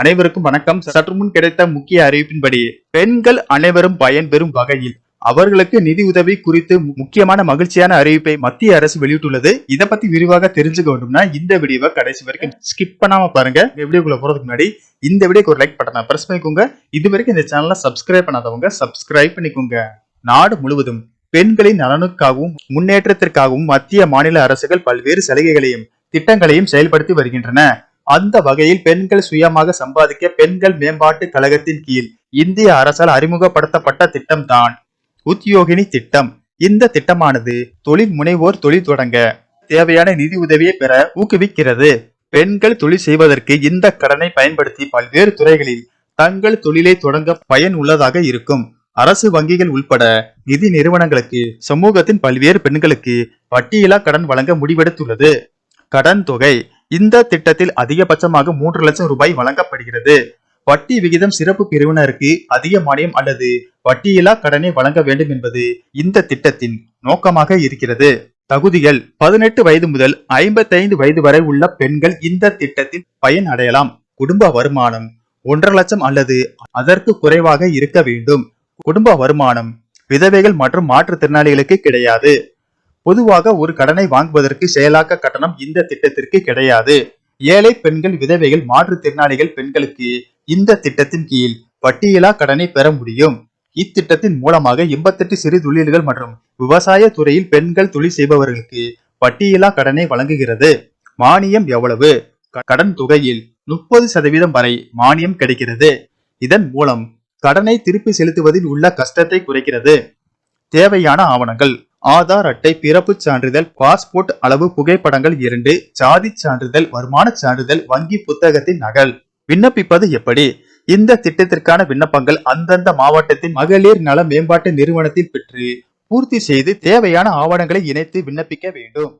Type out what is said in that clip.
அனைவருக்கும் வணக்கம். சற்று முன் கிடைத்த முக்கிய அறிவிப்பின்படி பெண்கள் அனைவரும் பயன்பெறும் வகையில் அவர்களுக்கு நிதி உதவி குறித்து முக்கியமான மகிழ்ச்சியான அறிவிப்பை மத்திய அரசு வெளியிட்டுள்ளது. இதை பத்தி விரிவாக தெரிஞ்சுக்க வேண்டும்னா இந்த வீடியோவை கடைசி வரைக்கும் ஸ்கிப் பண்ணாம பாருங்க. வீடியோக்குள்ள போறதுக்கு முன்னாடி இந்த வீடியோக்கு ஒரு லைக் பட்டனை பிரஸ் பண்ணிக்கோங்க. இது வரைக்கும் இந்த சேனலை சப்ஸ்கிரைப் பண்ணாதவங்க சப்ஸ்கிரைப் பண்ணிக்கோங்க. நாடு முழுவதும் பெண்களின் நலனுக்காகவும் முன்னேற்றத்திற்காகவும் மத்திய மாநில அரசுகள் பல்வேறு சலுகைகளையும் திட்டங்களையும் செயல்படுத்தி வருகின்றன. அந்த வகையில் பெண்கள் சுயமாக சம்பாதிக்க பெண்கள் மேம்பாட்டு கழகத்தின் கீழ் இந்திய அரசால் அறிமுகப்படுத்தப்பட்ட திட்டம்தான் உத்யோகினி திட்டம். இந்த திட்டமானது தொழில் முனைவோர் தொழில் தொடங்க தேவையான நிதி உதவியை பெற ஊக்குவிக்கிறது. பெண்கள் தொழில் செய்வதற்கு இந்த கடனை பயன்படுத்தி பல்வேறு துறைகளில் தங்கள் தொழிலை தொடங்க பயன் உள்ளதாக இருக்கும். அரசு வங்கிகள் உள்பட நிதி நிறுவனங்களுக்கு சமூகத்தின் பல்வேறு பெண்களுக்கு வட்டியில்லா கடன் வழங்க முடிவெடுத்துள்ளது. கடன் தொகை இந்த திட்டத்தில் அதிகபட்சமாக மூன்று லட்சம் ரூபாய் வழங்கப்படுகிறது. வட்டி விகிதம் சிறப்பு பிரிவினருக்கு அதிக மானியம் அல்லது வட்டியில்லா கடனை வழங்க வேண்டும் என்பது இந்த திட்டத்தின் நோக்கமாக இருக்கிறது. தகுதிகள் பதினெட்டு வயது முதல் ஐம்பத்தைந்து வயது வரை உள்ள பெண்கள் இந்த திட்டத்தில் பயன் அடையலாம். குடும்ப வருமானம் ஒன்றரை லட்சம் அல்லது அதற்கு குறைவாக இருக்க வேண்டும். குடும்ப வருமானம் விதவைகள் மற்றும் மாற்றுத்திறனாளிகளுக்கு கிடையாது. பொதுவாக ஒரு கடனை வாங்குவதற்கு செயலாக்க கட்டணம் இந்த திட்டத்திற்கு கிடையாது. ஏழை பெண்கள் விதவைகள் மாற்றுத்திறனாளிகள் பெண்களுக்கு இந்த திட்டத்தின் கீழ் பட்டியலா கடனை பெற முடியும். இத்திட்டத்தின் மூலமாக எண்பத்தெட்டு சிறு தொழில்கள் மற்றும் விவசாய துறையில் பெண்கள் தொழில் செய்பவர்களுக்கு பட்டியலா கடனை வழங்குகிறது. மானியம் எவ்வளவு? க- கடன் தொகையில் முப்பது சதவீதம் வரை மானியம் கிடைக்கிறது. இதன் மூலம் கடனை திருப்பி செலுத்துவதில் உள்ள கஷ்டத்தை குறைக்கிறது. தேவையான ஆவணங்கள். ஆதார் அட்டை பிறப்புச் சான்றிதழ் பாஸ்போர்ட் அளவு புகைப்படங்கள் இரண்டு ஜாதி சான்றிதழ் வருமானச் சான்றிதழ் வங்கி புத்தகத்தின் நகல். விண்ணப்பிப்பது எப்படி? இந்த திட்டத்திற்கான விண்ணப்பங்கள் அந்தந்த மாவட்டத்தின் மகளிர் நல மேம்பாட்டு நிறுவனத்தில் பெற்று பூர்த்தி செய்து தேவையான ஆவணங்களை இணைத்து விண்ணப்பிக்க வேண்டும்.